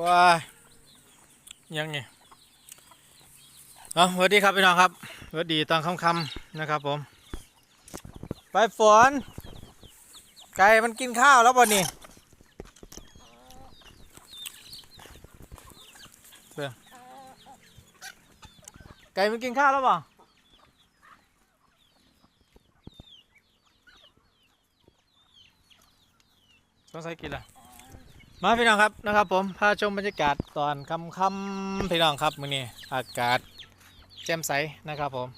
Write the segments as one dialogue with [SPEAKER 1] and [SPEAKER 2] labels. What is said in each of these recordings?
[SPEAKER 1] ว้ายยังไงเอาสวัสดีครับพี่น้องครับสวัสดีตอนค่ำๆนะครับ ผม ไปฝน ไก่มันกินข้าวแล้วบ่นี่เบิ่งไก่มันกินข้าวแล้วบ่ะสงสัยกินละ มาพี่น้องครับนะครับ ผมพาชมบรรยากาศตอนค่ำๆพี่น้องครับมื้อนี้อากาศแจ่มใสนะครับผม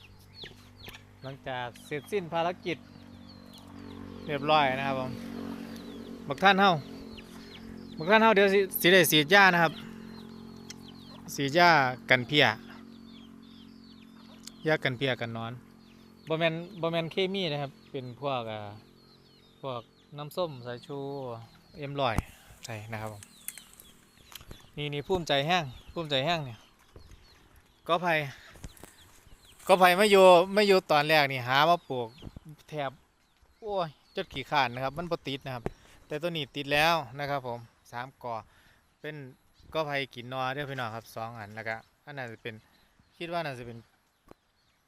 [SPEAKER 1] หลังจากเสร็จสิ้นภารกิจ เรียบร้อยนะครับผมบักท่านเฮาบักท่านเฮาเดี๋ยวสิสิได้สีดยานะครับ สีดยากันเพียยากันเพียกันนอนบ่แมนบ่แมนเคมีนะครับเป็นพวกอ่าพวกน้ำส้มสายชูเอ็มลอย ใช่นะครับผมนี่นี่ภูมิใจแห้งภูมิใจแห้งเนี่ยก็ไผ่ก็ไผ่ไม่อยู่ไม่อยู่ตอนแรกนี่หามาปลูกแถบโอ้ยจดขี่ขานนะครับ มันปติดนะครับ แต่ตัวนี้ติดแล้วนะครับ ผมสามกอเป็นก็ไผ่กินนอเด้อพี่น้องครับสองอันแล้วก็อันนั้นจะเป็นคิดว่าน่าจะเป็น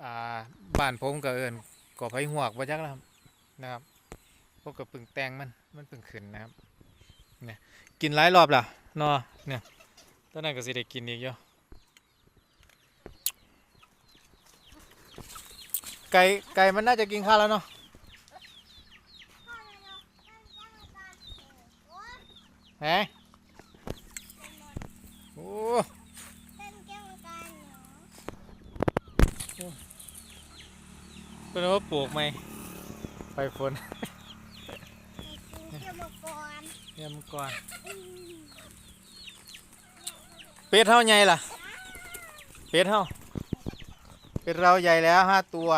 [SPEAKER 1] อ่าบ้านผมก็เอิญกอไผ่หวกว่าจักแล้วครับนะครับพวกกับปึงแตงมันมันปึงขึ้นนะครับ กินหลายรอบและเนาะเนี่ยตอนนั้นก็สิได้กินอีกอยู่ไก่ไก่มันน่าจะกินข้าวแล้วเนาะแหมโอ้เป็นว่าปลูกไหมไปฝน เยี่ยมก่อนเป็ดเท่าไงล่ะ เป็ดเท่าเป็ดเราใหญ่แล้วห้าตัว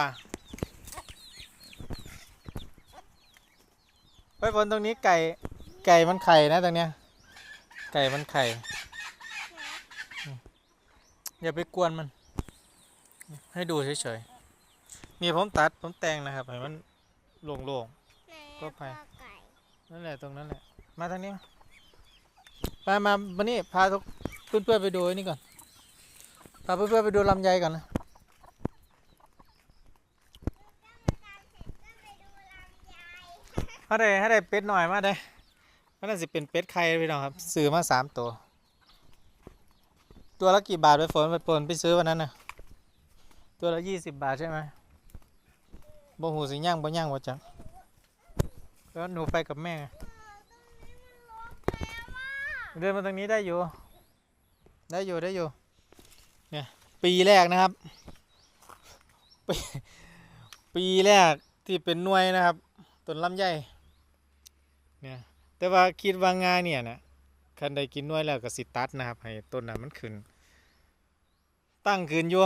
[SPEAKER 1] ไปฝนตรงนี้ไก่ไก่มันไข่นะตรงเนี้ย ไก่มันไข่อืมอย่าไปกวนมัน ให้ดูเฉยๆนี่ผมตัดผมแต่งนะครับให้มันโล่งๆก็ไปนั่นแหละตรงนั้นแหละ มาทางนี้มามามานี่พาทุกเพื่อนๆไปดูไอ้นี่ก่อนพาเพื่อนๆไปดูลำไยก่อนนะให้ได้ให้ได้เป็ดหน่อยมาได้มันน่าจะเป็นเป็ดไข่พี่น้องครับซื้อมาสามตัว ตัวละกี่บาทไปฝนไปปนไปซื้อวันนั้นนะตัวละยี่สิบบาทใช่ไหมบ่หูสิย่างบ่ย่างบ่จังแล้วหนูไปกับแม่ไง เดินมาตรงนี้ได้อยู่ ได้อยู่ได้อยู่ เนี่ย ปีแรกนะครับ ปีปีแรกที่เป็นหน่วยนะครับต้นลำไยเนี่ย แต่ว่าคิดว่างานเนี่ยนะคันใดกินหน่วยแล้วก็สิตัดนะครับ ให้ต้นนั้นมันขึ้น ตั้งขึ้นอยู่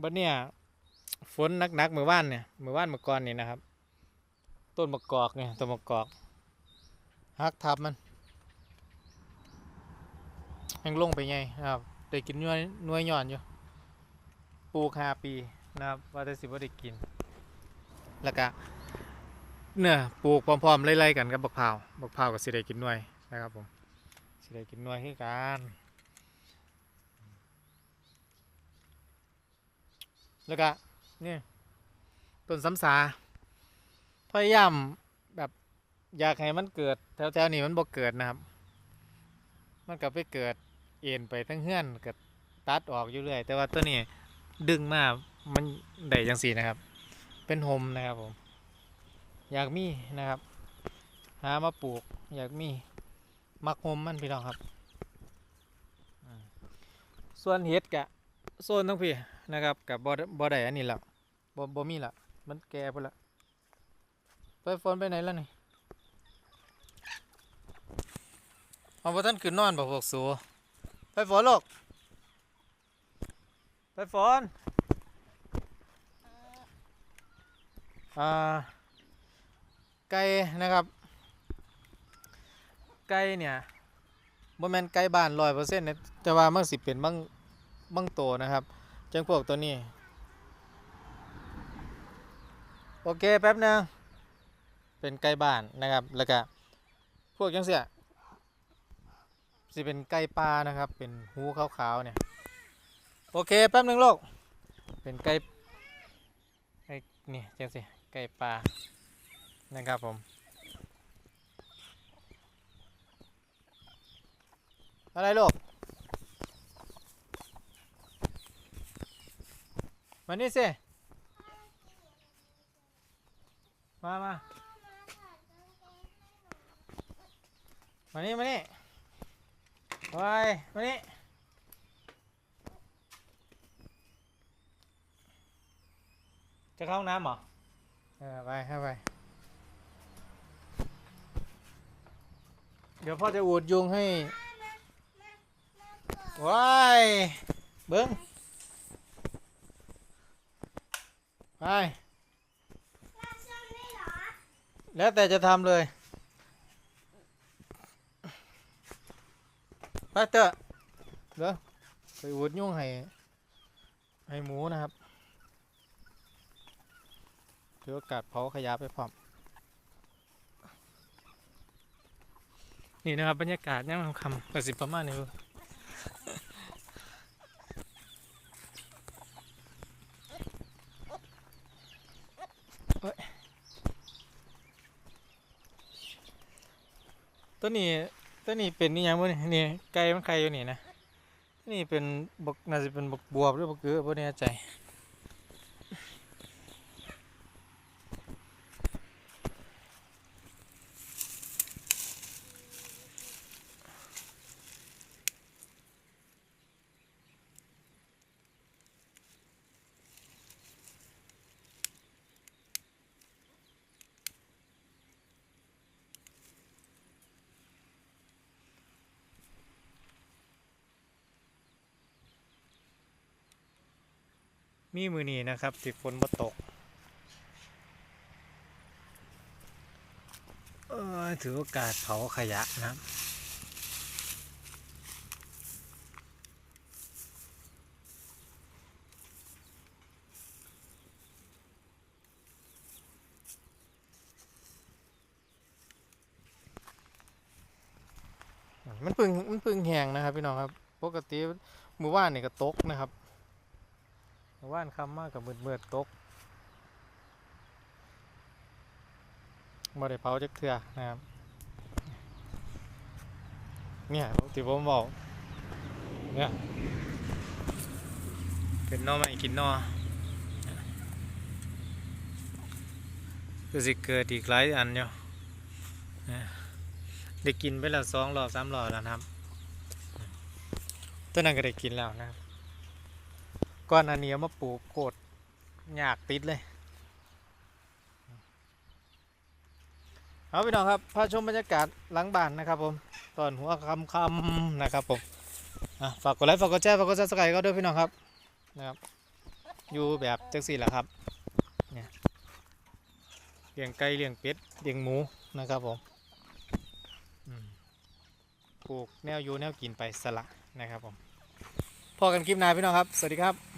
[SPEAKER 1] บัดเนี่ยฝนหนักๆเมื่อวานเนี่ยเมื่อวานเมื่อก่อนนี่นะครับ ต้นมะกอกเนี่ยต้นมะกอกหักทับมัน แห้งลงไปไงนะครับได้กินนวยนวยหย่อนอยู่ปลูกห้าปีนะครับว่าแต่สิบ่ได้กิน แล้วก็เนี่ยปลูกพร้อมๆไล่ๆกันกับบักพร้าวบักพร้าวก็สิได้กินนวยนะครับผมสิได้กินนวยคือกันแล้วก็นี่ต้นสำสาพยายามแบบอยากให้มันเกิดแถวๆนี้มันบ่เกิดนะครับ มันก็ไปเกิด เอ็นไปทั้งเฮือนก็ตัดออกอยู่เรื่อย แต่ว่าตัวนี้ดึงมามันได้จังสีนะครับ เป็นโฮมนะครับผม อยากมีนะครับ หามาปลูก อยากมีมักโฮมมันพี่น้องครับ ส่วนเห็ดกะโซนทั้งพี่นะครับกับบบ่ได้อันนี้และบ่บ่มีละมันแก่ไปละไปฝนไปไหนแล้วนี่เอาพอท่านขึ้นนอนบอกพวกสู ไปฝนลูกไปฝนอ่าไก่นะครับ ไก่เนี่ยบ่แมนไก่บ้านร้อยเปอร์เซ็นต์นะแต่ว่ามันสิเป็นบางบางตัวนะครับจังพวกตัวนี้ โอเคแป๊บนึงเป็นไก่บ้านนะครับแล้วก็พวกจังเสีย สิเป็นไก่ปลานะครับ เป็นหูขาวๆเนี่ย โอเคแป๊บหนึ่งลูกเป็นไก่ไก่นี่เจังสิไก่ปลานะครับผมอะไรโลกมานี่สิมามามานี่มานี่ ไปมานี่จะเข้าห้องน้ำเหรอ เออไปเข้าไป เดี๋ยวพ่อจะอูดยุงให้ว้ายเบิ้งไป แล้วแต่จะทำเลย ไปเตอเดี๋ยวไปอุดยุ่งให้ให้หมูนะครับถือโอกาสเผาขยะไปพร้อมนี่นะครับบรรยากาศย่ามคำๆกระสิบประมาณนี้เว้ยตัวนี้ ตัวนี้เป็นนี่ยังบ่นี่นี่ไก่มันไข่อยู่นี่นะนี่เป็นบกน่าจะเป็นบกบวบหรือบกเกือบ่แน่ใจ มีมือนี้นะครับที่ฝนบ่ตกเออถือโอกาสเผาขยะนะครับมันพึ่งมันพึ่งแหงนะครับพี่น้องครับ ปกติมือว่านนี่ก็ตกนะครับ ว่านคำมากกับเมืดมืดๆตกบ่ได้เผาจักเทือนะครับ เนี่ยที่ผมบอกเนี่ยเป็นนอไม่กินนอคือสิเกิดอีกหลายอันอยู่นะได้กินไปแล้วสองรอบสามรอบแล้วนะครับ ตัวนั้นก็ได้กินแล้วนะครับ ก้อนอันนี้มาปลูกโคตรยากติดเลย เอาพี่น้องครับพาชมบรรยากาศหลังบ้านนะครับผม ตอนหัวคำคำนะครับผมฝากกดไลค์ฝากกดแชร์ฝากกดซับสไครต์ก็ด้วยพี่น้องครับนะครับ อยู่แบบจังสี่แหละครับเนี่ยเลี้ยงไก่เลี้ยงเป็ดเลี้ยงหมูนะครับผมอืมปลูกแนวอยู่แนวกินไปสละนะครับผมพอกันคลิปหน้าพี่น้องครับ สวัสดีครับ